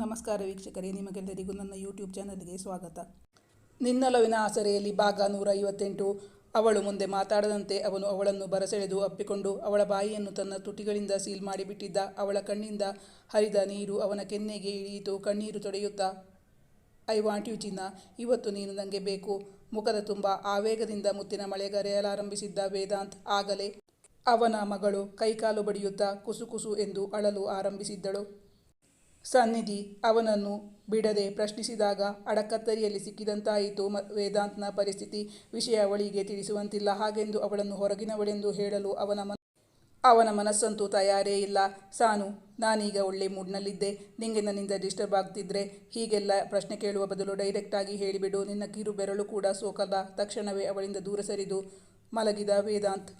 ನಮಸ್ಕಾರ ವೀಕ್ಷಕರೇ, ನಿಮಗೆಲ್ಲರಿಗೂ ನನ್ನ ಯೂಟ್ಯೂಬ್ ಚಾನಲ್ಗೆ ಸ್ವಾಗತ. ನಿನ್ನಲವಿನ ಆಸರೆಯಲ್ಲಿ ಭಾಗ ನೂರ ಐವತ್ತೆಂಟು ಅವಳು ಮುಂದೆ ಮಾತಾಡದಂತೆ ಅವನು ಅವಳನ್ನು ಬರಸೆಳೆದು ಅಪ್ಪಿಕೊಂಡು ಅವಳ ಬಾಯಿಯನ್ನು ತನ್ನ ತುಟಿಗಳಿಂದ ಸೀಲ್ ಮಾಡಿಬಿಟ್ಟಿದ್ದ. ಅವಳ ಕಣ್ಣಿಂದ ಹರಿದ ನೀರು ಅವನ ಕೆನ್ನೆಗೆ ಇಳಿಯಿತು. ಕಣ್ಣೀರು ತೊಡೆಯುತ್ತಾ ಐ ವಾಂಟ್ ಯು ಚಿನ್ನ. ಇವತ್ತು ನೀನು ನನಗೆ ಬೇಕು. ಮುಖದ ತುಂಬ ಆವೇಗದಿಂದ ಮುತ್ತಿನ ಮಳೆಗರೆಯಲಾರಂಭಿಸಿದ್ದ ವೇದಾಂತ್ ಆಗಲೇ ಅವನ ಮಗಳು ಕೈಕಾಲು ಬಡಿಯುತ್ತಾ ಕುಸು ಕುಸು ಎಂದು ಅಳಲು ಆರಂಭಿಸಿದ್ದಳು. ಸನ್ನಿಧಿ ಅವನನ್ನು ಬಿಡದೆ ಪ್ರಶ್ನಿಸಿದಾಗ ಅಡಕತ್ತರಿಯಲ್ಲಿ ಸಿಕ್ಕಿದಂತಾಯಿತು. ಮ, ವೇದಾಂತ್ನ ಪರಿಸ್ಥಿತಿ ವಿಷಯ ಅವಳಿಗೆ ತಿಳಿಸುವಂತಿಲ್ಲ. ಹಾಗೆಂದು ಅವಳನ್ನು ಹೊರಗಿನವಳೆಂದು ಹೇಳಲು ಅವನ ಮನ, ಅವನ ಮನಸ್ಸಂತೂ ತಯಾರೇ ಇಲ್ಲ. ಸಾನು, ನಾನೀಗ ಒಳ್ಳೆ ಮೂಡ್ನಲ್ಲಿದ್ದೆ. ನಿಂಗೆ ನನ್ನಿಂದ ಡಿಸ್ಟರ್ಬ್ ಆಗ್ತಿದ್ರೆ ಹೀಗೆಲ್ಲ ಪ್ರಶ್ನೆ ಕೇಳುವ ಬದಲು ಡೈರೆಕ್ಟಾಗಿ ಹೇಳಿಬಿಡು. ನಿನ್ನ ಕಿರು ಬೆರಳು ಕೂಡ ಸೋಕಲ್ಲ ತಕ್ಷಣವೇ ಅವಳಿಂದ ದೂರ ಸರಿದು ಮಲಗಿದ ವೇದಾಂತ್.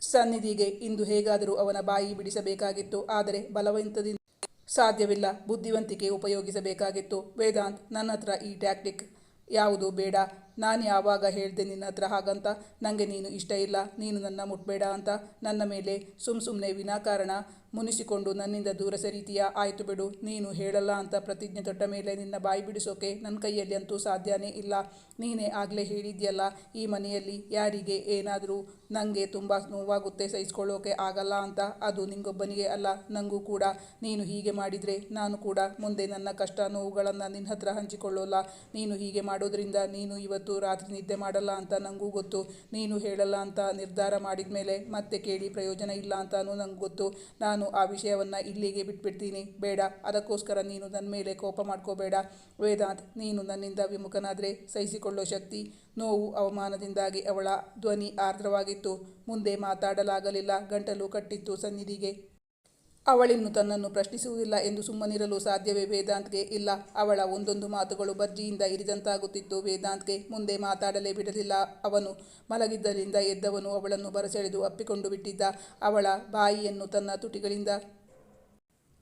ಸನ್ನಿಧಿಗೆ ಇಂದು ಹೇಗಾದರೂ ಅವನ ಬಾಯಿ ಬಿಡಿಸಬೇಕಾಗಿತ್ತು. ಆದರೆ ಬಲವಂತದಿಂದ ಸಾಧ್ಯವಿಲ್ಲ. ಬುದ್ಧಿವಂತಿಕೆ ಉಪಯೋಗಿಸಬೇಕಾಗಿತ್ತು. ವೇದಾಂತ್ ನನ್ನ ಹತ್ರ ಈ ಟ್ಯಾಕ್ಟಿಕ್ ಯಾವುದು ಬೇಡ. ನಾನು ಯಾವಾಗ ಹೇಳಿದೆ ನಿನ್ನ ಹತ್ರ ಹಾಗಂತ? ನನಗೆ ನೀನು ಇಷ್ಟ ಇಲ್ಲ. ನೀನು ನನ್ನ ಮುಟ್ಬೇಡ ಅಂತ. ನನ್ನ ಮೇಲೆ ಸುಮ್ ಸುಮ್ಮನೆ ವಿನಾಕಾರಣ ಮುನಿಸಿಕೊಂಡು ನನ್ನಿಂದ ದೂರ ಸರಿತೀಯ? ಆಯಿತು ಬಿಡು. ನೀನು ಹೇಳಲ್ಲ ಅಂತ ಪ್ರತಿಜ್ಞೆ ತೊಟ್ಟ ಮೇಲೆ ನಿನ್ನ ಬಾಯಿ ಬಿಡಿಸೋಕೆ ನನ್ನ ಕೈಯಲ್ಲಿ ಅಂತೂ ಸಾಧ್ಯನೇ ಇಲ್ಲ. ನೀನೇ ಆಗಲೇ ಹೇಳಿದ್ಯಲ್ಲ, ಈ ಮನೆಯಲ್ಲಿ ಯಾರಿಗೆ ಏನಾದರೂ ನನಗೆ ತುಂಬ ನೋವಾಗುತ್ತೆ, ಸಹಿಸ್ಕೊಳ್ಳೋಕೆ ಆಗಲ್ಲ ಅಂತ. ಅದು ನಿಂಗೊಬ್ಬನಿಗೆ ಅಲ್ಲ ನನಗೂ ಕೂಡ. ನೀನು ಹೀಗೆ ಮಾಡಿದರೆ ನಾನು ಕೂಡ ಮುಂದೆ ನನ್ನ ಕಷ್ಟ ನೋವುಗಳನ್ನು ನಿನ್ನ ಹತ್ರ ಹಂಚಿಕೊಳ್ಳೋಲ್ಲ. ನೀನು ಹೀಗೆ ಮಾಡೋದ್ರಿಂದ ನೀನು ಇವತ್ತು ರಾತ್ರಿ ನಿದ್ದೆ ಮಾಡಲ್ಲ ಅಂತ ನನಗೂ ಗೊತ್ತು. ನೀನು ಹೇಳಲ್ಲ ಅಂತ ನಿರ್ಧಾರ ಮಾಡಿದ ಮೇಲೆ ಮತ್ತೆ ಕೇಳಿ, ಪ್ರಯೋಜನ ಇಲ್ಲ ಅಂತಾನೂ ನಂಗೆ ಗೊತ್ತು. ನಾನು ಆ ವಿಷಯವನ್ನು ಇಲ್ಲಿಗೆ ಬಿಟ್ಬಿಡ್ತೀನಿ. ಬೇಡ, ಅದಕ್ಕೋಸ್ಕರ ನೀನು ನನ್ನ ಮೇಲೆ ಕೋಪ ಮಾಡ್ಕೋಬೇಡ. ವೇದಾಂತ್, ನೀನು ನನ್ನಿಂದ ವಿಮುಖನಾದರೆ ಸಹಿಸಿಕೊಳ್ಳೋ ಶಕ್ತಿ, ನೋವು ಅವಮಾನದಿಂದಾಗಿ ಅವಳ ಧ್ವನಿ ಆರ್ದ್ರವಾಗಿತ್ತು. ಮುಂದೆ ಮಾತಾಡಲಾಗಲಿಲ್ಲ, ಗಂಟಲು ಕಟ್ಟಿತ್ತು ಸನ್ನಿಧಿಗೆ. ಅವಳಿನ್ನು ತನ್ನನ್ನು ಪ್ರಶ್ನಿಸುವುದಿಲ್ಲ ಎಂದು ಸುಮ್ಮನಿರಲು ಸಾಧ್ಯವೇ ವೇದಾಂತ್ಗೆ? ಇಲ್ಲ, ಅವಳ ಒಂದೊಂದು ಮಾತುಗಳು ಬರ್ಜಿಯಿಂದ ಇರಿದಂತಾಗುತ್ತಿತ್ತು ವೇದಾಂತ್ಗೆ ಮುಂದೆ ಮಾತಾಡಲೇ ಬಿಡಲಿಲ್ಲ. ಅವನು ಮಲಗಿದ್ದರಿಂದ ಎದ್ದವನು ಅವಳನ್ನು ಬರಸೆಳೆದು ಅಪ್ಪಿಕೊಂಡು ಬಿಟ್ಟಿದ್ದ ಅವಳ ಬಾಯಿಯನ್ನು ತನ್ನ ತುಟಿಗಳಿಂದ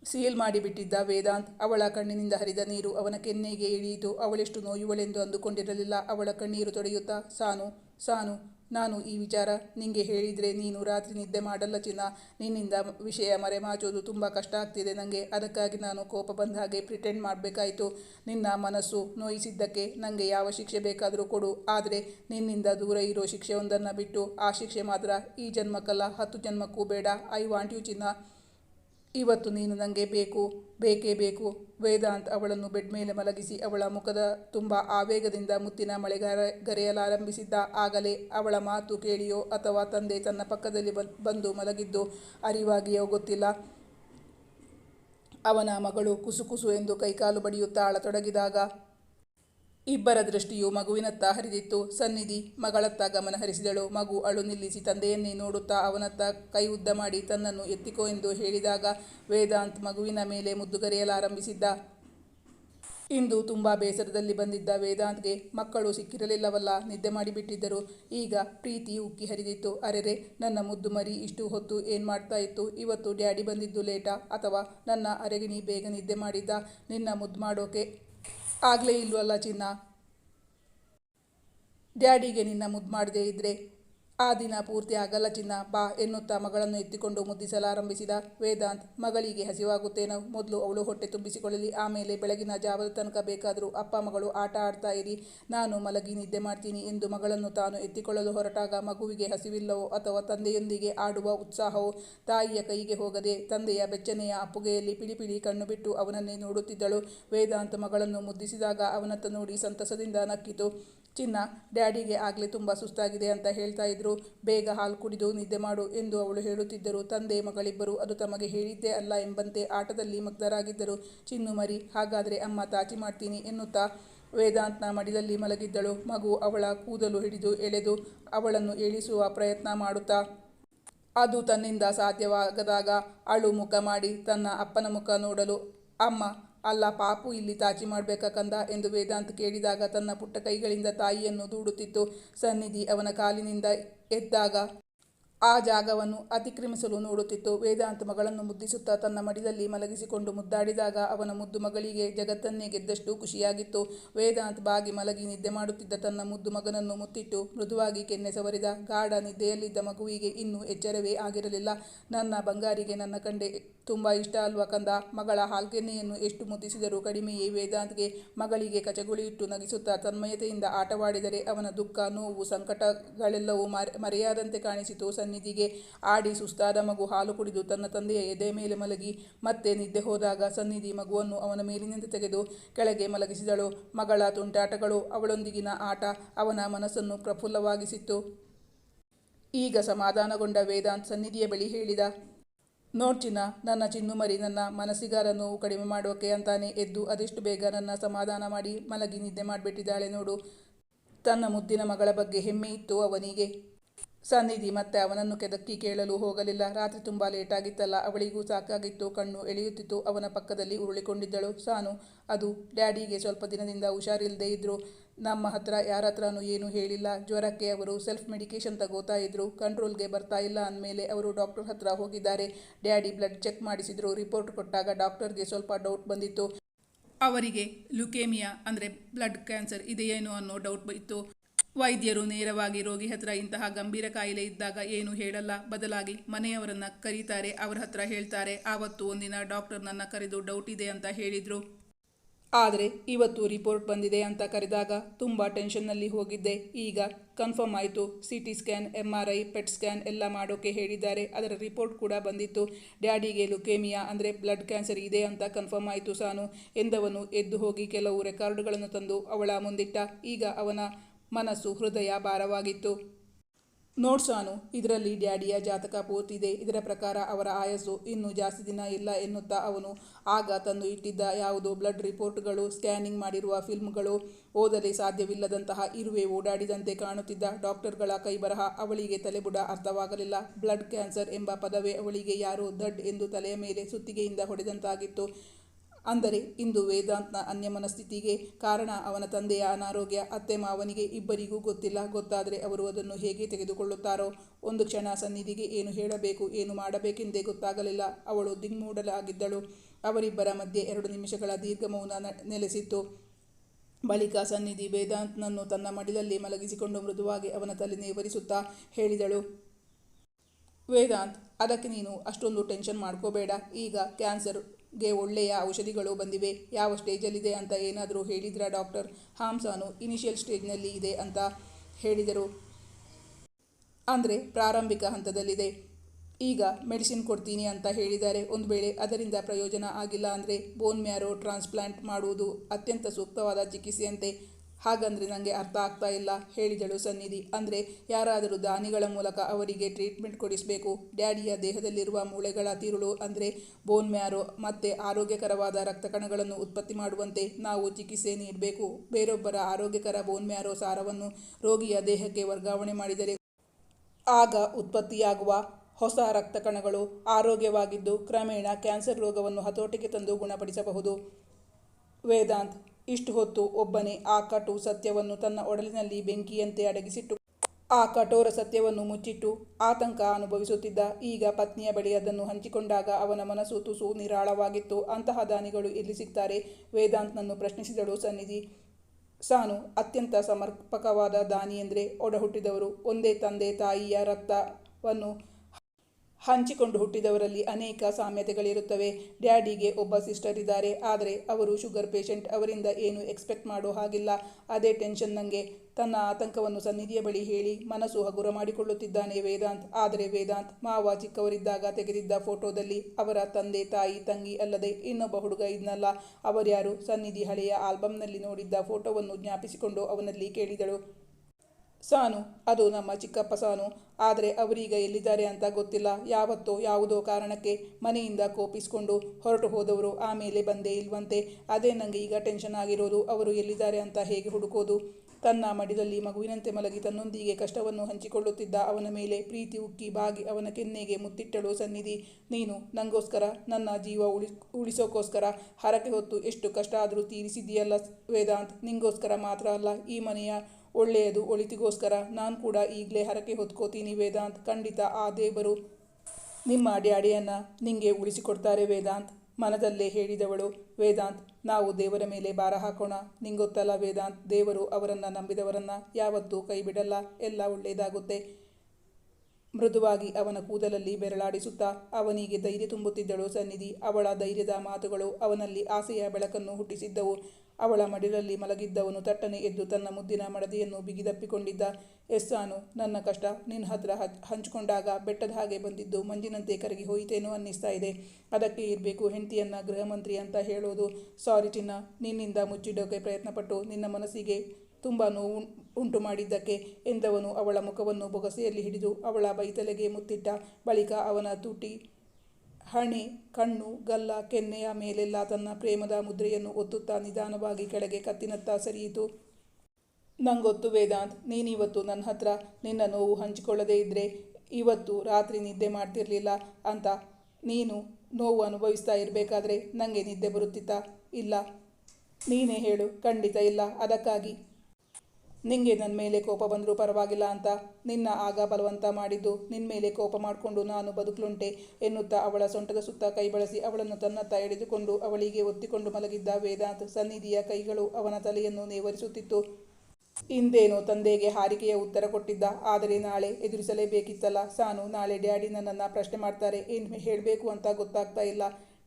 ಸೀಲ್ ಮಾಡಿಬಿಟ್ಟಿದ್ದ ವೇದಾಂತ್, ಅವಳ ಕಣ್ಣಿನಿಂದ ಹರಿದ ನೀರು ಅವನ ಕೆನ್ನೆಗೆ ಇಳಿಯಿತು. ಅವಳೆಷ್ಟು ನೋಯುವಳೆಂದು ಅಂದುಕೊಂಡಿರಲಿಲ್ಲ. ಅವಳ ಕಣ್ಣೀರು ತೊಡೆಯುತ್ತಾ ಸಾನು ಸಾನು ನಾನು ಈ ವಿಚಾರ ನಿಂಗೆ ಹೇಳಿದರೆ ನೀನು ರಾತ್ರಿ ನಿದ್ದೆ ಮಾಡಲ್ಲ ಚಿನ್ನ. ನಿನ್ನಿಂದ ವಿಷಯ ಮರೆಮಾಚೋದು ತುಂಬ ಕಷ್ಟ ಆಗ್ತಿದೆ ನನಗೆ ಅದಕ್ಕಾಗಿ ನಾನು ಕೋಪ ಬಂದ ಹಾಗೆ ಪ್ರಿಟೆಂಡ್ ಮಾಡಬೇಕಾಯಿತು. ನಿನ್ನ ಮನಸ್ಸು ನೋಯಿಸಿದ್ದಕ್ಕೆ ನನಗೆ ಯಾವ ಶಿಕ್ಷೆ ಬೇಕಾದರೂ ಕೊಡು. ಆದರೆ ನಿನ್ನಿಂದ ದೂರ ಇರೋ ಶಿಕ್ಷೆಯೊಂದನ್ನು ಬಿಟ್ಟು ಆ ಶಿಕ್ಷೆ ಮಾತ್ರ ಈ ಜನ್ಮಕ್ಕಲ್ಲ, ಹತ್ತು ಜನ್ಮಕ್ಕೂ ಬೇಡ. ಐ ವಾಂಟ್ ಯು ಚಿನ್ನ. ಇವತ್ತು ನೀನು ನನಗೆ ಬೇಕು, ಬೇಕೇ ಬೇಕು. ವೇದಾಂತ್ ಅವಳನ್ನು ಬೆಡ್ ಮೇಲೆ ಮಲಗಿಸಿ ಅವಳ ಮುಖದ ತುಂಬ ಆವೇಗದಿಂದ ಮುತ್ತಿನ ಮಳೆಗಾರ ಗರೆಯಲಾರಂಭಿಸಿದ್ದ. ಆಗಲೇ ಅವಳ ಮಾತು ಕೇಳಿಯೋ ಅಥವಾ ತಂದೆ ತನ್ನ ಪಕ್ಕದಲ್ಲಿ ಬಂದು ಮಲಗಿದ್ದು ಅರಿವಾಗಿಯೋ ಗೊತ್ತಿಲ್ಲ. ಅವನ ಮಗಳು ಕುಸು ಕುಸು ಎಂದು ಕೈಕಾಲು ಬಡಿಯುತ್ತಾ ಅಳತೊಡಗಿದಾಗ ಇಬ್ಬರ ದೃಷ್ಟಿಯು ಮಗುವಿನತ್ತ ಹರಿದಿತ್ತು. ಸನ್ನಿಧಿ ಮಗಳತ್ತ ಗಮನ ಹರಿಸಿದಳು. ಮಗು ಅಳು ನಿಲ್ಲಿಸಿ ತಂದೆಯನ್ನೇ ನೋಡುತ್ತಾ ಅವನತ್ತ ಕೈ ಉದ್ದ ಮಾಡಿ ತನ್ನನ್ನು ಎತ್ತಿಕೋ ಎಂದು ಹೇಳಿದಾಗ ವೇದಾಂತ್ ಮಗುವಿನ ಮೇಲೆ ಮುದ್ದುಗರೆಯಲಾರಂಭಿಸಿದ್ದ. ಇಂದು ತುಂಬ ಬೇಸರದಲ್ಲಿ ಬಂದಿದ್ದ ವೇದಾಂತ್ಗೆ ಮಕ್ಕಳು ಸಿಕ್ಕಿರಲಿಲ್ಲವಲ್ಲ, ನಿದ್ದೆ ಮಾಡಿಬಿಟ್ಟಿದ್ದರು. ಈಗ ಪ್ರೀತಿ ಉಕ್ಕಿ ಹರಿದಿತ್ತು. ಅರೆರೆ, ನನ್ನ ಮುದ್ದು ಮರಿ ಇಷ್ಟು ಹೊತ್ತು ಏನು ಮಾಡ್ತಾ ಇತ್ತು? ಇವತ್ತು ಡ್ಯಾಡಿ ಬಂದಿದ್ದು ಲೇಟಾ? ಅಥವಾ ನನ್ನ ಅರೆಗಿಣಿ ಬೇಗ ನಿದ್ದೆ ಮಾಡಿದ್ದ? ನಿನ್ನ ಮುದ್ದು ಮಾಡೋಕೆ ಆಗಲೇ ಇಲ್ವಲ್ಲ ಚಿನ್ನ? ಡ್ಯಾಡಿಗೆ ನಿನ್ನ ಮುದ್ದು ಮಾಡದೇ ಇದ್ದರೆ ಆ ದಿನ ಪೂರ್ತಿ ಆಗಲ್ಲ ಚಿನ್ನ. ಬಾ ಎನ್ನುತ್ತಾ ಮಗಳನ್ನು ಎತ್ತಿಕೊಂಡು ಮುದ್ದಿಸಲಾರಂಭಿಸಿದ ವೇದಾಂತ್, ಮಗಳಿಗೆ ಹಸಿವಾಗುತ್ತೇನೋ. ಮೊದಲು ಅವಳು ಹೊಟ್ಟೆ ತುಂಬಿಸಿಕೊಳ್ಳಲಿ. ಆಮೇಲೆ ಬೆಳಗಿನ ಜಾವದ ತನಕ ಬೇಕಾದರೂ ಅಪ್ಪ, ಮಗಳು ಆಟ ಆಡ್ತಾ ಇರಿ. ನಾನು ಮಲಗಿ ನಿದ್ದೆ ಮಾಡ್ತೀನಿ ಎಂದು ಮಗಳನ್ನು ತಾನು ಎತ್ತಿಕೊಳ್ಳಲು ಹೊರಟಾಗ ಮಗುವಿಗೆ ಹಸಿವಿಲ್ಲವೋ ಅಥವಾ ತಂದೆಯೊಂದಿಗೆ ಆಡುವ ಉತ್ಸಾಹವೋ ತಾಯಿಯ ಕೈಗೆ ಹೋಗದೆ ತಂದೆಯ ಬೆಚ್ಚನೆಯ ಅಪ್ಪುಗೆಯಲ್ಲಿ ಪಿಳಿ ಕಣ್ಣು ಬಿಟ್ಟು ಅವನನ್ನೇ ನೋಡುತ್ತಿದ್ದಳು. ವೇದಾಂತ್ ಮಗಳನ್ನು ಮುದ್ದಿಸಿದಾಗ ಅವನತ್ತ ನೋಡಿ ಸಂತಸದಿಂದ ನಕ್ಕಿತು. ಚಿನ್ನ ಡ್ಯಾಡಿಗೆ ಆಗಲೇ ತುಂಬ ಸುಸ್ತಾಗಿದೆ ಅಂತ ಹೇಳ್ತಾ ಇದ್ರು. ಬೇಗ ಹಾಲು ಕುಡಿದು ನಿದ್ದೆ ಮಾಡು ಎಂದು ಅವಳು ಹೇಳುತ್ತಿದ್ದರು. ತಂದೆ, ಮಗಳಿಬ್ಬರು, ಅದು ತಮಗೆ ಹೇಳಿದ್ದೇ ಅಲ್ಲ ಎಂಬಂತೆ ಆಟದಲ್ಲಿ ಮಗ್ನರಾಗಿದ್ದರು ಚಿನ್ನು ಮರಿ, ಹಾಗಾದರೆ ಅಮ್ಮ ತಾಚಿ ಮಾಡ್ತೀನಿ ಎನ್ನುತ್ತಾ ವೇದಾಂತ್ನ ಮಡಿಲಲ್ಲಿ ಮಲಗಿದ್ದಳು. ಮಗು ಅವಳ ಕೂದಲು ಹಿಡಿದು ಎಳೆದು ಅವಳನ್ನು ಏಳಿಸುವ ಪ್ರಯತ್ನ ಮಾಡುತ್ತಾ, ಅದು ತನ್ನಿಂದ ಸಾಧ್ಯವಾಗದಾಗ ಅಳು ಮುಖ ಮಾಡಿ ತನ್ನ ಅಪ್ಪನ ಮುಖ ನೋಡಲು, ಅಮ್ಮ ಅಲ್ಲ ಪಾಪು ಇಲ್ಲಿ ತಾಜಿ ಮಾಡಬೇಕ ಕಂದ ಎಂದು ವೇದಾಂತ್ ಕೇಳಿದಾಗ ತನ್ನ ಪುಟ್ಟ ಕೈಗಳಿಂದ ತಾಯಿಯನ್ನು ದೂಡುತ್ತಿತ್ತು. ಸನ್ನಿಧಿ ಅವನ ಕಾಲಿನಿಂದ ಎದ್ದಾಗ ಆ ಜಾಗವನ್ನು ಅತಿಕ್ರಮಿಸಲು ನೋಡುತ್ತಿತ್ತು. ವೇದಾಂತ್ ಮಗಳನ್ನು ಮುದ್ದಿಸುತ್ತಾ ತನ್ನ ಮಡಿಲಲ್ಲಿ ಮಲಗಿಸಿಕೊಂಡು ಮುದ್ದಾಡಿದಾಗ ಅವನ ಮುದ್ದು ಮಗಳಿಗೆ ಜಗತ್ತನ್ನೇ ಗೆದ್ದಷ್ಟು ಖುಷಿಯಾಗಿತ್ತು. ವೇದಾಂತ್ ಬಾಗಿ ಮಲಗಿ ನಿದ್ದೆ ಮಾಡುತ್ತಿದ್ದ ತನ್ನ ಮುದ್ದು ಮಗನನ್ನು ಮುತ್ತಿಟ್ಟು ಮೃದುವಾಗಿ ಕೆನ್ನೆ ಸವರಿದ ಗಾಢ ನಿದ್ದೆಯಲ್ಲಿದ್ದ ಮಗುವಿಗೆ ಇನ್ನೂ ಎಚ್ಚರವೇ ಆಗಿರಲಿಲ್ಲ. ನನ್ನ ಬಂಗಾರಿಗೆ ನನ್ನ ಕಂಡೆ ತುಂಬ ಇಷ್ಟ ಅಲ್ವಾ ಕಂದ? ಮಗಳ ಹಾಲ್ಗೆನೆಯನ್ನು ಎಷ್ಟು ಮುದ್ದಿಸಿದರೂ ಕಡಿಮೆಯೇ ವೇದಾಂತ್ಗೆ ಮಗಳಿಗೆ ಕಚಗುಳಿಯಿಟ್ಟು ನಗಿಸುತ್ತಾ ತನ್ಮಯತೆಯಿಂದ ಆಟವಾಡಿದರೆ ಅವನ ದುಃಖ, ನೋವು, ಸಂಕಟಗಳೆಲ್ಲವೂ ಮರೆ, ಮರೆಯಾದಂತೆ ಕಾಣಿಸಿತು. ಸನ್ನಿಧಿಗೆ ಆಡಿ ಸುಸ್ತಾದ ಮಗು ಹಾಲು ಕುಡಿದು ತನ್ನ ತಂದೆಯ ಎದೆ ಮೇಲೆ ಮಲಗಿ ಮತ್ತೆ ನಿದ್ದೆ ಹೋದಾಗ ಸನ್ನಿಧಿ ಮಗುವನ್ನು ಅವನ ಮೇಲಿನಿಂದ ತೆಗೆದು ಕೆಳಗೆ ಮಲಗಿಸಿದಳು. ಮಗಳ ತುಂಟಾಟಗಳು ಅವಳೊಂದಿಗಿನ ಆಟ ಅವನ ಮನಸ್ಸನ್ನು ಪ್ರಫುಲ್ಲವಾಗಿಸಿತ್ತು. ಈಗ ಸಮಾಧಾನಗೊಂಡ ವೇದಾಂತ್ ಸನ್ನಿಧಿಯ ಬಳಿ ಹೇಳಿದ ನೋಡ್ಚಿನ್ನ ನನ್ನ ಚಿನ್ನು ಮರಿ ನನ್ನ ಮನಸ್ಸಿಗಾರ ನೋವು ಕಡಿಮೆ ಮಾಡೋಕೆ ಅಂತಾನೆ ಎದ್ದು ಅದೆಷ್ಟು ಬೇಗ ನನ್ನ ಸಮಾಧಾನ ಮಾಡಿ ಮಲಗಿ ನಿದ್ದೆ ಮಾಡಿಬಿಟ್ಟಿದ್ದಾಳೆ ನೋಡು. ತನ್ನ ಮುದ್ದಿನ ಮಗಳ ಬಗ್ಗೆ ಹೆಮ್ಮೆ ಇತ್ತು ಅವನಿಗೆ. ಸನ್ನಿಧಿ ಮತ್ತೆ ಅವನನ್ನು ಕೆದಕ್ಕಿ ಕೇಳಲು ಹೋಗಲಿಲ್ಲ. ರಾತ್ರಿ ತುಂಬ ಲೇಟಾಗಿತ್ತಲ್ಲ ಅವಳಿಗೂ ಸಾಕಾಗಿತ್ತು, ಕಣ್ಣು ಎಳೆಯುತ್ತಿತ್ತು, ಅವನ ಪಕ್ಕದಲ್ಲಿ ಉರುಳಿಕೊಂಡಿದ್ದಳು. ಸಾನು, ಅದು ಡ್ಯಾಡಿಗೆ ಸ್ವಲ್ಪ ದಿನದಿಂದ ಹುಷಾರಿಲ್ಲದೆ ಇದ್ರು. ನಮ್ಮ ಹತ್ರ ಯಾರ ಹತ್ರನೂ ಏನೂ ಹೇಳಿಲ್ಲ. ಜ್ವರಕ್ಕೆ ಅವರು ಸೆಲ್ಫ್ ಮೆಡಿಕೇಶನ್ ತಗೋತಾ ಇದ್ರು. ಕಂಟ್ರೋಲ್ಗೆ ಬರ್ತಾ ಇಲ್ಲ ಅಂದಮೇಲೆ ಅವರು ಡಾಕ್ಟರ್ ಹತ್ರ ಹೋಗಿದ್ದಾರೆ. ಡ್ಯಾಡಿ ಬ್ಲಡ್ ಚೆಕ್ ಮಾಡಿಸಿದ್ರು. ರಿಪೋರ್ಟ್ ಕೊಟ್ಟಾಗ ಡಾಕ್ಟರ್ಗೆ ಸ್ವಲ್ಪ ಡೌಟ್ ಬಂದಿತ್ತು. ಅವರಿಗೆ ಲ್ಯುಕೇಮಿಯಾ ಅಂದರೆ ಬ್ಲಡ್ ಕ್ಯಾನ್ಸರ್ ಇದೆಯೇನೋ ಅನ್ನೋ ಡೌಟ್ ಇತ್ತು. ವೈದ್ಯರು ನೇರವಾಗಿ ರೋಗಿ ಹತ್ರ ಇಂತಹ ಗಂಭೀರ ಕಾಯಿಲೆ ಇದ್ದಾಗ ಏನು ಹೇಳಲ್ಲ. ಬದಲಾಗಿ ಮನೆಯವರನ್ನ ಕರೀತಾರೆ, ಅವರ ಹತ್ರ ಹೇಳ್ತಾರೆ. ಆವತ್ತು ಒಂದಿನ ಡಾಕ್ಟರ್ ನನ್ನ ಕರೆದು ಡೌಟ್ ಇದೆ ಅಂತ ಹೇಳಿದ್ರು. ಆದರೆ ಇವತ್ತು ರಿಪೋರ್ಟ್ ಬಂದಿದೆ ಅಂತ ಕರೆದಾಗ ತುಂಬ ಟೆನ್ಷನ್ನಲ್ಲಿ ಹೋಗಿದ್ದೆ. ಈಗ ಕನ್ಫರ್ಮ್ ಆಯಿತು. C T scan M R I PET scan ಎಲ್ಲ ಮಾಡೋಕೆ ಹೇಳಿದ್ದಾರೆ. ಅದರ ರಿಪೋರ್ಟ್ ಕೂಡ ಬಂದಿತ್ತು. ಡ್ಯಾಡಿಗೆ ಲುಕೇಮಿಯಾ ಅಂದರೆ ಬ್ಲಡ್ ಕ್ಯಾನ್ಸರ್ ಇದೆ ಅಂತ ಕನ್ಫರ್ಮ್ ಆಯಿತು ಸಾನು. ಎಂದವನು ಎದ್ದು ಹೋಗಿ ಕೆಲವು ರೆಕಾರ್ಡ್ಗಳನ್ನು ತಂದು ಅವಳ ಮುಂದಿಟ್ಟ. ಈಗ ಅವನ ಮನಸ್ಸು ಹೃದಯ ಭಾರವಾಗಿತ್ತು ನೋಡ್ಸಾನು ಇದರಲ್ಲಿ ಡ್ಯಾಡಿಯ ಜಾತಕ ಪೂರ್ತಿದೆ, ಇದರ ಪ್ರಕಾರ ಅವರ ಆಯಸ್ಸು ಇನ್ನೂ ಜಾಸ್ತಿ ದಿನ ಇಲ್ಲ ಎನ್ನುತ್ತಾ ಅವನು. ಆಗ ತಂದು ಇಟ್ಟಿದ್ದ ಯಾವುದೋ ಬ್ಲಡ್ ರಿಪೋರ್ಟ್ಗಳು, ಸ್ಕ್ಯಾನಿಂಗ್ ಮಾಡಿರುವ ಫಿಲ್ಮ್ಗಳು ಓದಲೇ ಸಾಧ್ಯವಿಲ್ಲದಂತಹ ಇರುವೆ ಓಡಾಡಿದಂತೆ ಕಾಣುತ್ತಿದ್ದ ಡಾಕ್ಟರ್ಗಳ ಕೈಬರಹ ಅವಳಿಗೆ ತಲೆಬುಡ ಅರ್ಥವಾಗಲಿಲ್ಲ. ಬ್ಲಡ್ ಕ್ಯಾನ್ಸರ್ ಎಂಬ ಪದವೇ ಅವಳಿಗೆ ಯಾರೋ ದಡ್ ಎಂದು ತಲೆಯ ಮೇಲೆ ಸುತ್ತಿಗೆಯಿಂದ ಹೊಡೆದಂತಾಗಿತ್ತು. ಅಂದರೆ ಇಂದು ವೇದಾಂತ್ನ ಅನ್ಯಮನಸ್ಥಿತಿಗೆ ಕಾರಣ ಅವನ ತಂದೆಯ ಅನಾರೋಗ್ಯ, ಅತ್ತೆ ಮಾವನಿಗೆ ಇಬ್ಬರಿಗೂ ಗೊತ್ತಿಲ್ಲ. ಗೊತ್ತಾದರೆ ಅವರು ಅದನ್ನು ಹೇಗೆ ತೆಗೆದುಕೊಳ್ಳುತ್ತಾರೋ? ಒಂದು ಕ್ಷಣ ಸನ್ನಿಧಿಗೆ ಏನು ಹೇಳಬೇಕು, ಏನು ಮಾಡಬೇಕೆಂದೇ ಗೊತ್ತಾಗಲಿಲ್ಲ. ಅವಳು ದಿಗ್ಮೂಡಲಾಗಿದ್ದಳು ಅವರಿಬ್ಬರ ಮಧ್ಯೆ ಎರಡು ನಿಮಿಷಗಳ ದೀರ್ಘ ಮೌನ ನೆಲೆಸಿತ್ತು. ಬಳಿಕ ಸನ್ನಿಧಿ ವೇದಾಂತ್ನನ್ನು ತನ್ನ ಮಡಿಲಲ್ಲಿ ಮಲಗಿಸಿಕೊಂಡು ಮೃದುವಾಗಿ ಅವನ ತಲೆ ನೇವರಿಸುತ್ತಾ ಹೇಳಿದಳು, ವೇದಾಂತ್, ಅದಕ್ಕೆ ನೀನು ಅಷ್ಟೊಂದು ಟೆನ್ಷನ್ ಮಾಡ್ಕೋಬೇಡ. ಈಗ ಕ್ಯಾನ್ಸರ್ಗೆ ಒಳ್ಳೆಯ ಔಷಧಿಗಳು ಬಂದಿವೆ. ಯಾವ ಸ್ಟೇಜಲ್ಲಿದೆ ಅಂತ ಏನಾದರೂ ಹೇಳಿದ್ರಾ ಡಾಕ್ಟರ್? ಹಾಮ್ಸಾನು ಇನಿಷಿಯಲ್ ಸ್ಟೇಜ್ನಲ್ಲಿ ಇದೆ ಅಂತ ಹೇಳಿದರು. ಅಂದರೆ ಪ್ರಾರಂಭಿಕ ಹಂತದಲ್ಲಿದೆ. ಈಗ ಮೆಡಿಸಿನ್ ಕೊಡ್ತೀನಿ ಅಂತ ಹೇಳಿದ್ದಾರೆ. ಒಂದು ವೇಳೆ ಅದರಿಂದ ಪ್ರಯೋಜನ ಆಗಿಲ್ಲ ಅಂದರೆ ಬೋನ್ ಮ್ಯಾರೋ ಟ್ರಾನ್ಸ್ಪ್ಲಾಂಟ್ ಮಾಡುವುದು ಅತ್ಯಂತ ಸೂಕ್ತವಾದ ಚಿಕಿತ್ಸೆಯಂತೆ ಹಾಗಂದ್ರೆ ನನಗೆ ಅರ್ಥ ಆಗ್ತಾ ಇಲ್ಲ. ಹೇಳಿದಳು ಸನ್ನಿಧಿ. ಅಂದರೆ ಯಾರಾದರೂ ದಾನಿಗಳ ಮೂಲಕ ಅವರಿಗೆ ಟ್ರೀಟ್ಮೆಂಟ್ ಕೊಡಿಸಬೇಕು. ಡ್ಯಾಡಿಯ ದೇಹದಲ್ಲಿರುವ ಮೂಳೆಗಳ ತಿರುಳು ಅಂದರೆ ಬೋನ್ ಮ್ಯಾರೋ ಮತ್ತೆ ಆರೋಗ್ಯಕರವಾದ ರಕ್ತ ಕಣಗಳನ್ನು ಉತ್ಪತ್ತಿ ಮಾಡುವಂತೆ ನಾವು ಚಿಕಿತ್ಸೆ ನೀಡಬೇಕು. ಬೇರೊಬ್ಬರ ಆರೋಗ್ಯಕರ ಬೋನ್ ಮ್ಯಾರೋ ಸಾರವನ್ನು ರೋಗಿಯ ದೇಹಕ್ಕೆ ವರ್ಗಾವಣೆ ಮಾಡಿದರೆ ಆಗ ಉತ್ಪತ್ತಿಯಾಗುವ ಹೊಸ ರಕ್ತ ಕಣಗಳು ಆರೋಗ್ಯವಾಗಿದ್ದು ಕ್ರಮೇಣ ಕ್ಯಾನ್ಸರ್ ರೋಗವನ್ನು ಹತೋಟಿಗೆ ತಂದು ಗುಣಪಡಿಸಬಹುದು. ವೇದಾಂತ್ ಇಷ್ಟು ಹೊತ್ತು ಒಬ್ಬನೇ ಆ ಕಟು ಸತ್ಯವನ್ನು ತನ್ನ ಒಡಲಿನಲ್ಲಿ ಬೆಂಕಿಯಂತೆ ಅಡಗಿಸಿಟ್ಟು, ಆ ಕಠೋರ ಸತ್ಯವನ್ನು ಮುಚ್ಚಿಟ್ಟು ಆತಂಕ ಅನುಭವಿಸುತ್ತಿದ್ದ ಈಗ ಪತ್ನಿಯ ಬಳಿ ಅದನ್ನು ಹಂಚಿಕೊಂಡಾಗ ಅವನ ಮನಸ್ಸು ತುಸು ನಿರಾಳವಾಗಿತ್ತು. ಅಂತಹ ದಾನಿಗಳು ಎಲ್ಲಿ ಸಿಗ್ತಾರೆ? ವೇದಾಂತ್ನನ್ನು ಪ್ರಶ್ನಿಸಿದಳು ಸನ್ನಿಧಿ. ಸಾನು, ಅತ್ಯಂತ ಸಮರ್ಪಕವಾದ ದಾನಿ ಎಂದರೆ ಒಡಹುಟ್ಟಿದವರು. ಒಂದೇ ತಂದೆ ತಾಯಿಯ ರಕ್ತವನ್ನು ಹಂಚಿಕೊಂಡು ಹುಟ್ಟಿದವರಲ್ಲಿ ಅನೇಕ ಸಾಮ್ಯತೆಗಳಿರುತ್ತವೆ. ಡ್ಯಾಡಿಗೆ ಒಬ್ಬ ಸಿಸ್ಟರ್ ಇದ್ದಾರೆ. ಆದರೆ ಅವರು ಶುಗರ್ ಪೇಷಂಟ್. ಅವರಿಂದ ಏನು ಎಕ್ಸ್ಪೆಕ್ಟ್ ಮಾಡೋ ಹಾಗಿಲ್ಲ. ಅದೇ ಟೆನ್ಷನ್ ನನಗೆ ತನ್ನ ಆತಂಕವನ್ನು ಸನ್ನಿಧಿಯ ಬಳಿ ಹೇಳಿ ಮನಸ್ಸು ಹಗುರ ಮಾಡಿಕೊಳ್ಳುತ್ತಿದ್ದಾನೆ ವೇದಾಂತ್. ಆದರೆ ವೇದಾಂತ್ ಮಾವ ಚಿಕ್ಕವರಿದ್ದಾಗ ತೆಗೆದಿದ್ದ ಫೋಟೋದಲ್ಲಿ ಅವರ ತಂದೆ, ತಾಯಿ, ತಂಗಿ ಅಲ್ಲದೆ ಇನ್ನೊಬ್ಬ ಹುಡುಗ ಇದ್ನಲ್ಲ. ಅವರ್ಯಾರು ಸನ್ನಿಧಿ ಹಳೆಯ ಆಲ್ಬಮ್ನಲ್ಲಿ ನೋಡಿದ್ದ ಫೋಟೋವನ್ನು ಜ್ಞಾಪಿಸಿಕೊಂಡು ಅವನಲ್ಲಿ ಕೇಳಿದಳು. ಸಾನು, ಅದು ನಮ್ಮ ಚಿಕ್ಕಪ್ಪ ಸಾನು. ಆದರೆ ಅವರೀಗ ಎಲ್ಲಿದ್ದಾರೆ ಅಂತ ಗೊತ್ತಿಲ್ಲ. ಯಾವತ್ತೋ ಯಾವುದೋ ಕಾರಣಕ್ಕೆ ಮನೆಯಿಂದ ಕೋಪಿಸ್ಕೊಂಡು ಹೊರಟು ಹೋದವರು ಆಮೇಲೆ ಬಂದೇ ಇಲ್ವಂತೆ. ಅದೇ ನನಗೆ ಈಗ ಟೆನ್ಷನ್ ಆಗಿರೋದು, ಅವರು ಎಲ್ಲಿದ್ದಾರೆ ಅಂತ ಹೇಗೆ ಹುಡುಕೋದು? ತನ್ನ ಮಡಿದಲ್ಲಿ ಮಗುವಿನಂತೆ ಮಲಗಿ ತನ್ನೊಂದಿಗೆ ಕಷ್ಟವನ್ನು ಹಂಚಿಕೊಳ್ಳುತ್ತಿದ್ದ ಅವನ ಮೇಲೆ ಪ್ರೀತಿ ಉಕ್ಕಿ ಬಾಗಿ ಅವನ ಕೆನ್ನೆಗೆ ಮುತ್ತಿಟ್ಟಳು ಸನ್ನಿಧಿ. ನೀನು ನನಗೋಸ್ಕರ ನನ್ನ ಜೀವ ಉಳಿ ಉಳಿಸೋಕ್ಕೋಸ್ಕರ ಹರಕೆ ಹೊತ್ತು ಎಷ್ಟು ಕಷ್ಟ ಆದರೂ ತೀರಿಸಿದ್ದೀಯಲ್ಲ ವೇದಾಂತ್. ನಿಂಗೋಸ್ಕರ ಮಾತ್ರ ಅಲ್ಲ, ಈ ಮನೆಯ ಒಳ್ಳೆಯದು, ಒಳಿತಿಗೋಸ್ಕರ. ನಾನು ಕೂಡ ಈಗಲೇ ಹರಕೆ ಹೊತ್ಕೋತೀನಿ, ವೇದಾಂತ್. ಖಂಡಿತ ಆ ದೇವರು ನಿಮ್ಮ ಡ್ಯಾಡಿಯನ್ನು ನಿಮಗೆ ಉಳಿಸಿಕೊಡ್ತಾರೆ, ವೇದಾಂತ್. ಮನದಲ್ಲೇ ಹೇಳಿದವಳು, ವೇದಾಂತ್. ನಾವು ದೇವರ ಮೇಲೆ ಭಾರ ಹಾಕೋಣ. ನಿಂಗೊತ್ತಲ್ಲ, ವೇದಾಂತ್. ದೇವರು ಅವರನ್ನು ನಂಬಿದವರನ್ನು ಯಾವತ್ತೂ ಕೈ ಬಿಡಲ್ಲ ಎಲ್ಲ ಒಳ್ಳೆಯದಾಗುತ್ತೆ ಮೃದುವಾಗಿ ಅವನ ಕೂದಲಲ್ಲಿ ಬೆರಳಾಡಿಸುತ್ತಾ ಅವನಿಗೆ ಧೈರ್ಯ ತುಂಬುತ್ತಿದ್ದಳು ಸನ್ನಿಧಿ. ಅವಳ ಧೈರ್ಯದ ಮಾತುಗಳು ಅವನಲ್ಲಿ ಆಸೆಯ ಬೆಳಕನ್ನು ಹುಟ್ಟಿಸಿದ್ದವು. ಅವಳ ಮಡಿಲಲ್ಲಿ ಮಲಗಿದ್ದವನು ತಟ್ಟನೆ ಎದ್ದು ತನ್ನ ಮುದ್ದಿನ ಮಡದಿಯನ್ನು ಬಿಗಿದಪ್ಪಿಕೊಂಡಿದ್ದ, ಎಸ್ಸಾನು, ನನ್ನ ಕಷ್ಟ, ನಿನ್ನ ಹತ್ರ ಹಚ್, ಹಂಚಿಕೊಂಡಾಗ ಬೆಟ್ಟದ ಹಾಗೆ ಬಂದಿದ್ದು ಮಂಜಿನಂತೆ ಕರಗಿ ಹೋಯಿತೇನೋ ಅನ್ನಿಸ್ತಾ ಇದೆ. ಅದಕ್ಕೆ ಇರಬೇಕು ಹೆಂಡತಿಯನ್ನು ಗೃಹಮಂತ್ರಿ ಅಂತ ಹೇಳೋದು. ಸಾರಿ ಚಿನ್ನ, ನಿನ್ನಿಂದ ಮುಚ್ಚಿಡೋಕೆ ಪ್ರಯತ್ನಪಟ್ಟು ನಿನ್ನ ಮನಸ್ಸಿಗೆ ತುಂಬ ನೋವು ಉಂಟು ಮಾಡಿದ್ದಕ್ಕೆ ಎಂದವನು ಅವಳ ಮುಖವನ್ನು ಬೊಗಸೆಯಲ್ಲಿ ಹಿಡಿದು ಅವಳ ಬೈತಲೆಗೆ ಮುತ್ತಿಟ್ಟ ಬಳಿಕ ಅವನ ತುಟಿ, ಹಣೆ, ಕಣ್ಣು, ಗಲ್ಲ, ಕೆನ್ನೆಯ ಮೇಲೆಲ್ಲ ತನ್ನ ಪ್ರೇಮದ ಮುದ್ರೆಯನ್ನು ಒತ್ತುತ್ತಾ ನಿಧಾನವಾಗಿ ಕೆಳಗೆ ಕತ್ತಿನತ್ತ ಸರಿಯಿತು. ನಂಗೊತ್ತು ವೇದಾಂತ್, ನೀನಿವತ್ತು ನನ್ನ ಹತ್ರ ನಿನ್ನ ನೋವು ಹಂಚಿಕೊಳ್ಳದೇ ಇದ್ದರೆ ಇವತ್ತು ರಾತ್ರಿ ನಿದ್ದೆ ಮಾಡ್ತಿರಲಿಲ್ಲ ಅಂತ. ನೀನು ನೋವು ಅನುಭವಿಸ್ತಾ ಇರಬೇಕಾದ್ರೆ ನನಗೆ ನಿದ್ದೆ ಬರುತ್ತಿತ್ತಾ? ಇಲ್ಲ. ನೀನೇ ಹೇಳು, ಖಂಡಿತ ಇಲ್ಲ. ಅದಕ್ಕಾಗಿ ನಿಂಗೆ ನನ್ನ ಮೇಲೆ ಕೋಪ ಬಂದರೂ ಪರವಾಗಿಲ್ಲ ಅಂತ. ನಿನ್ನ ಆಗ ಬಲವಂತ ಮಾಡಿದ್ದು ನಿನ್ನ ಮೇಲೆ ಕೋಪ ಮಾಡಿಕೊಂಡು ನಾನು ಬದುಕಲುಂಟೆ ಎನ್ನುತ್ತಾ ಅವಳ ಸೊಂಟದ ಸುತ್ತ ಕೈ ಬಳಸಿ ಅವಳನ್ನು ತನ್ನತ್ತ ಎಳೆದುಕೊಂಡು ಅವಳಿಗೆ ಒತ್ತಿಕೊಂಡು ಮಲಗಿದ್ದ ವೇದಾಂತ ಸನ್ನಿಧಿಯ ಕೈಗಳು ಅವನ ತಲೆಯನ್ನು ನೇವರಿಸುತ್ತಿತ್ತು. ಇಂದೇನು ತಂದೆಗೆ ಹಾರಿಕೆಯ ಉತ್ತರ ಕೊಟ್ಟಿದ್ದ. ಆದರೆ ನಾಳೆ ಎದುರಿಸಲೇಬೇಕಿತ್ತಲ್ಲ. ಸಾನು ನಾಳೆ ಡ್ಯಾಡಿ ನನ್ನನ್ನು ಪ್ರಶ್ನೆ ಮಾಡ್ತಾರೆ. ಏನು ಹೇಳಬೇಕು ಅಂತ ಗೊತ್ತಾಗ್ತಾ ಇಲ್ಲ.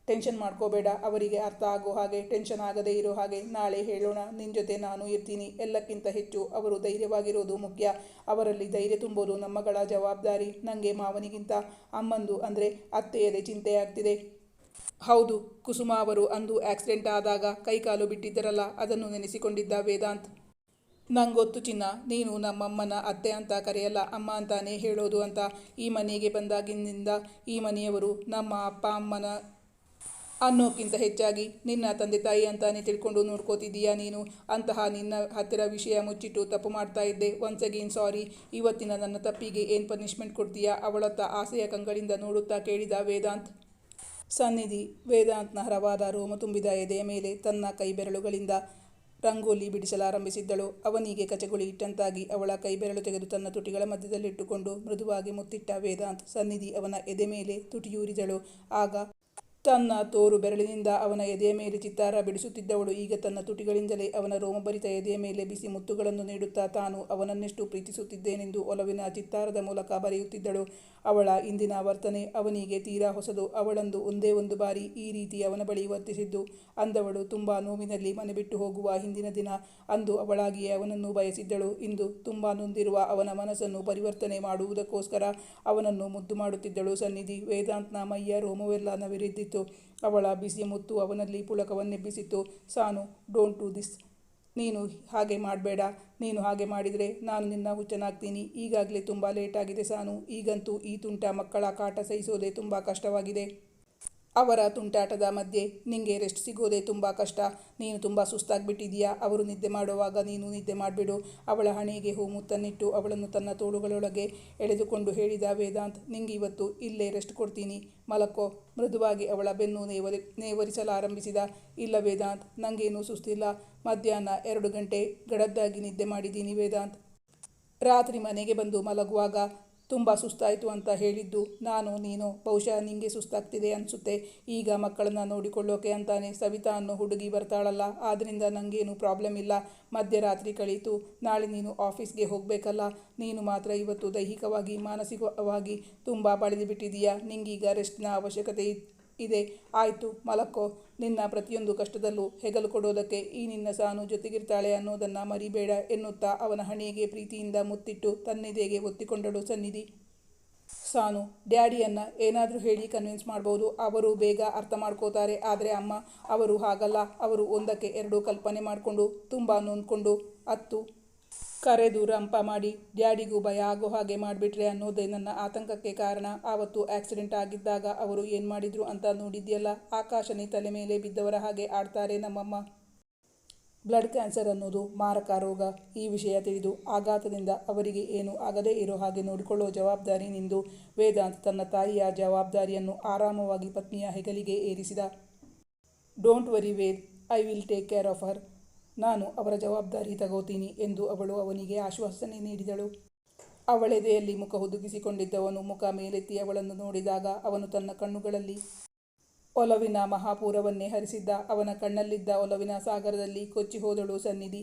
ಟೆನ್ಷನ್ ಮಾಡ್ಕೋಬೇಡ, ಅವರಿಗೆ ಅರ್ಥ ಆಗೋ ಹಾಗೆ, ಟೆನ್ಷನ್ ಆಗದೇ ಇರೋ ಹಾಗೆ, ನಾಳೆ ಹೇಳೋಣ ನಿನ್ನ ಜೊತೆ ನಾನು ಇರ್ತೀನಿ, ಎಲ್ಲಕ್ಕಿಂತ ಹೆಚ್ಚು ಅವರು ಧೈರ್ಯವಾಗಿರೋದು ಮುಖ್ಯ, ಅವರಲ್ಲಿ ಧೈರ್ಯ ತುಂಬೋದು ನಮ್ಮಗಳ ಜವಾಬ್ದಾರಿ ನನಗೆ ಮಾವನಿಗಿಂತ, ಅಮ್ಮಂದು ಅಂದರೆ ಅತ್ತೆಯದೇ ಚಿಂತೆಯಾಗ್ತಿದೆ. ಹೌದು, ಕುಸುಮ ಅವರು ಅಂದು ಆಕ್ಸಿಡೆಂಟ್ ಆದಾಗ ಕೈಕಾಲು ಬಿಟ್ಟಿದ್ದರಲ್ಲ, ಅದನ್ನು ನೆನೆಸಿಕೊಂಡಿದ್ದ ವೇದಾಂತ್. ನಂಗೊತ್ತು ಚಿನ್ನ, ನೀನು ನಮ್ಮಮ್ಮನ ಅತ್ತೆ ಅಂತ ಕರೆಯಲ್ಲ, ಅಮ್ಮ ಅಂತಾನೇ ಹೇಳೋದು ಅಂತ ಈ ಮನೆಗೆ ಬಂದಾಗಿನಿಂದ ಈ ಮನೆಯವರು ನಮ್ಮ ಅಪ್ಪ ಅಮ್ಮನ ಅನ್ನೋಕ್ಕಿಂತ ಹೆಚ್ಚಾಗಿ ನಿನ್ನ ತಂದೆ ತಾಯಿ ಅಂತಾನೆ ತಿಳ್ಕೊಂಡು ನೋಡ್ಕೋತಿದ್ದೀಯಾ ನೀನು? ಅಂತಹ ನಿನ್ನ ಹತ್ತಿರ ವಿಷಯ ಮುಚ್ಚಿಟ್ಟು ತಪ್ಪು ಮಾಡ್ತಾ ಇದ್ದೆ. ಒನ್ಸ್ ಅಗೇನ್ ಸಾರಿ ಇವತ್ತಿನ ನನ್ನ ತಪ್ಪಿಗೆ ಏನು ಪನಿಷ್ಮೆಂಟ್ ಕೊಡ್ತೀಯಾ? ಅವಳತ್ತ ಆಸೆಯ ಕಂಗಳಿಂದ ನೋಡುತ್ತಾ ಕೇಳಿದ ವೇದಾಂತ್. ಸನ್ನಿಧಿ, ವೇದಾಂತ್ನ ಹರವಾದ ರೋಮ ತುಂಬಿದ ಎದೆಯ ಮೇಲೆ ತನ್ನ ಕೈ ಬೆರಳುಗಳಿಂದ ರಂಗೋಲಿ ಬಿಡಿಸಲಾರಂಭಿಸಿದ್ದಳು. ಅವನಿಗೆ ಕಚಗುಳಿ ಇಟ್ಟಂತಾಗಿ ಅವಳ ಕೈ ಬೆರಳು ತೆಗೆದು ತನ್ನ ತುಟಿಗಳ ಮಧ್ಯದಲ್ಲಿಟ್ಟುಕೊಂಡು ಮೃದುವಾಗಿ ಮುತ್ತಿಟ್ಟ ವೇದಾಂತ್ ಸನ್ನಿಧಿ ಅವನ ಎದೆ ಮೇಲೆ ತುಟಿಯೂರಿದಳು. ಆಗ ತನ್ನ ತೋರು ಬೆರಳಿನಿಂದ ಅವನ ಎದೆಯ ಮೇಲೆ ಚಿತ್ತಾರ ಬಿಡಿಸುತ್ತಿದ್ದವಳು, ಈಗ ತನ್ನ ತುಟಿಗಳಿಂದಲೇ ಅವನ ರೋಮಭರಿತ ಎದೆಯ ಮೇಲೆ ಬಿಸಿ ಮುತ್ತುಗಳನ್ನು ನೀಡುತ್ತಾ ತಾನು ಅವನನ್ನೆಷ್ಟು ಪ್ರೀತಿಸುತ್ತಿದ್ದೇನೆಂದು ಒಲವಿನ ಚಿತ್ತಾರದ ಮೂಲಕ ಬರೆಯುತ್ತಿದ್ದಳು. ಅವಳ ಇಂದಿನ ವರ್ತನೆ ಅವನಿಗೆ ತೀರಾ ಹೊಸದು, ಅವಳಂದು ಒಂದೇ ಒಂದು ಬಾರಿ ಈ ರೀತಿ ಅವನ ಬಳಿ ವರ್ತಿಸಿದ್ದು. ಅಂದವಳು, ತುಂಬ ನೋವಿನಲ್ಲಿ ಮನೆ ಬಿಟ್ಟು ಹೋಗುವ ಹಿಂದಿನ ದಿನ ಅಂದು ಅವಳಾಗಿಯೇ ಅವನನ್ನು ಬಯಸಿದ್ದಳು. ಇಂದು ತುಂಬ ನೊಂದಿರುವ ಅವನ ಮನಸ್ಸನ್ನು ಪರಿವರ್ತನೆ ಮಾಡುವುದಕ್ಕೋಸ್ಕರ ಅವನನ್ನು ಮುದ್ದು ಮಾಡುತ್ತಿದ್ದಳು. ಸನ್ನಿಧಿ, ವೇದಾಂತ್ನ ಮೈಯ ರೋಮವೆಲ್ಲ ನವಿರಿದ್ದಿತ್ತು. ಅವಳ ಬಿಸಿ ಮುತ್ತು ಅವನಲ್ಲಿ ಪುಳಕವನ್ನೆಬ್ಬಿಸಿತು ಸಾನು, ಡೋಂಟ್ ಡೂ ದಿಸ್. ನೀನು ಹಾಗೆ ಮಾಡಬೇಡ. ನೀನು ಹಾಗೆ ಮಾಡಿದರೆ ನಾನು ನಿನ್ನ ಹುಚ್ಚನಾಗ್ತೀನಿ. ಈಗಾಗಲೇ ತುಂಬ ಲೇಟಾಗಿದೆ ಸಾನು. ಈಗಂತೂ ಈ ತುಂಟ ಮಕ್ಕಳ ಕಾಟ ಸಹಿಸೋದೇ ತುಂಬ ಕಷ್ಟವಾಗಿದೆ. ಅವರ ತುಂಟಾಟದ ಮಧ್ಯೆ, ನಿಂಗೆ ರೆಸ್ಟ್ ಸಿಗೋದೇ ತುಂಬ ಕಷ್ಟ. ನೀನು ತುಂಬ ಸುಸ್ತಾಗಿಬಿಟ್ಟಿದೀಯಾ? ಅವರು ನಿದ್ದೆ ಮಾಡುವಾಗ ನೀನು ನಿದ್ದೆ ಮಾಡಿಬಿಡು. ಅವಳ ಹಣೆಗೆ ಹೂ ಮುತ್ತನ್ನಿಟ್ಟು ಅವಳನ್ನು ತನ್ನ ತೋಳುಗಳೊಳಗೆ ಎಳೆದುಕೊಂಡು ಹೇಳಿದ ವೇದಾಂತ್, ನಿಂಗೆ ಇವತ್ತು ಇಲ್ಲೇ ರೆಸ್ಟ್ ಕೊಡ್ತೀನಿ. ಮಲಕೋ. ಮೃದುವಾಗಿ ಅವಳ ಬೆನ್ನು ನೇವರಿ, ನೇವರಿಸಲಾರಂಭಿಸಿದ. ಇಲ್ಲ ವೇದಾಂತ್ ನನಗೇನು ಸುಸ್ತಿಲ್ಲ. ಮಧ್ಯಾಹ್ನ ಎರಡು ಗಂಟೆ ಗಡದ್ದಾಗಿ ನಿದ್ದೆ ಮಾಡಿದ್ದೀನಿ ವೇದಾಂತ್. ರಾತ್ರಿ ಮನೆಗೆ ಬಂದು ಮಲಗುವಾಗ ತುಂಬ ಸುಸ್ತಾಯಿತು ಅಂತ ಹೇಳಿದ್ದು. ನಾನು, ನೀನು, ಬಹುಶಃ ನಿಮಗೆ ಸುಸ್ತಾಗ್ತಿದೆ ಅನಿಸುತ್ತೆ. ಈಗ ಮಕ್ಕಳನ್ನ ನೋಡಿಕೊಳ್ಳೋಕೆ ಅಂತಾನೆ ಸವಿತಾ ಅನ್ನೋ ಹುಡುಗಿ ಬರ್ತಾಳಲ್ಲ. ಆದ್ದರಿಂದ ನನಗೇನು ಪ್ರಾಬ್ಲಮ್ ಇಲ್ಲ. ಮಧ್ಯರಾತ್ರಿ ಕಳೀತು. ನಾಳೆ ನೀನು ಆಫೀಸ್ಗೆ ಹೋಗಬೇಕಲ್ಲ. ನೀನು ಮಾತ್ರ ಇವತ್ತು ದೈಹಿಕವಾಗಿ, ಮಾನಸಿಕವಾಗಿ ತುಂಬ ಬಳಿದು ಬಿಟ್ಟಿದೀಯಾ ನಿಂಗೀಗ ರೆಸ್ಟ್ನ ಅವಶ್ಯಕತೆ ಇದೆ. ಆಯಿತು ಮಲಕ್ಕೋ ನಿನ್ನ ಪ್ರತಿಯೊಂದು ಕಷ್ಟದಲ್ಲೂ ಹೆಗಲು ಕೊಡೋದಕ್ಕೆ ಈ ನಿನ್ನ ಸಾನು ಜೊತೆಗಿರ್ತಾಳೆ ಅನ್ನೋದನ್ನು ಮರಿಬೇಡ ಎನ್ನುತ್ತಾ ಅವನ ಹಣೆಗೆ ಪ್ರೀತಿಯಿಂದ ಮುತ್ತಿಟ್ಟು ತನ್ನೆದೆಗೆ ಒತ್ತಿಕೊಂಡಳು ಸನ್ನಿಧಿ. ಸಾನು, ಡ್ಯಾಡಿಯನ್ನು ಏನಾದರೂ ಹೇಳಿ ಕನ್ವಿನ್ಸ್ ಮಾಡ್ಬೋದು. ಅವರು ಬೇಗ ಅರ್ಥ ಮಾಡ್ಕೋತಾರೆ. ಆದರೆ ಅಮ್ಮ, ಅವರು ಹಾಗಲ್ಲ. ಅವರು ಒಂದಕ್ಕೆ ಎರಡು ಕಲ್ಪನೆ ಮಾಡಿಕೊಂಡು, ತುಂಬ ನೊಂದ್ಕೊಂಡು, ಅತ್ತು ಕರೆದು ರಂಪ ಮಾಡಿ, ಡ್ಯಾಡಿಗೂ ಭಯ, ಆಗೋ ಹಾಗೆ ಮಾಡಿಬಿಟ್ರೆ ಅನ್ನೋದೇ ನನ್ನ ಆತಂಕಕ್ಕೆ ಕಾರಣ. ಆವತ್ತು ಆಕ್ಸಿಡೆಂಟ್ ಆಗಿದ್ದಾಗ ಅವರು ಏನು ಮಾಡಿದ್ರು ಅಂತ ನೋಡಿದ್ಯಲ್ಲ? ಆಕಾಶನೇ ತಲೆ ಮೇಲೆ ಬಿದ್ದವರ ಹಾಗೆ ಆಡ್ತಾರೆ ನಮ್ಮಮ್ಮ. ಬ್ಲಡ್ ಕ್ಯಾನ್ಸರ್ ಅನ್ನೋದು ಮಾರಕ ರೋಗ. ಈ ವಿಷಯ ತಿಳಿದು ಆಘಾತದಿಂದ ಅವರಿಗೆ ಏನು ಆಗದೇ ಇರೋ ಹಾಗೆ ನೋಡಿಕೊಳ್ಳೋ ಜವಾಬ್ದಾರಿ ನಿಂದು. ವೇದಾಂತ್ ತನ್ನ ತಾಯಿಯ ಜವಾಬ್ದಾರಿಯನ್ನು ಆರಾಮವಾಗಿ ಪತ್ನಿಯ ಹೆಗಲಿಗೆ ಏರಿಸಿದ. Don't worry Ved, I will take care of her. ನಾನು ಅವರ ಜವಾಬ್ದಾರಿ ತಗೋತೀನಿ ಎಂದು ಅವಳು ಅವನಿಗೆ ಆಶ್ವಾಸನೆ ನೀಡಿದಳು. ಅವಳೆದೆಯಲ್ಲಿ ಮುಖ ಹುದುಗಿಸಿಕೊಂಡಿದ್ದವನು ಮುಖ ಮೇಲೆತ್ತಿ ಅವಳನ್ನು ನೋಡಿದಾಗ ಅವನು ತನ್ನ ಕಣ್ಣುಗಳಲ್ಲಿ ಒಲವಿನ ಮಹಾಪೂರವನ್ನೇ ಹರಿಸಿದ್ದ. ಅವನ ಕಣ್ಣಲ್ಲಿದ್ದ ಒಲವಿನ ಸಾಗರದಲ್ಲಿ ಕೊಚ್ಚಿ ಹೋದಳು ಸನ್ನಿಧಿ.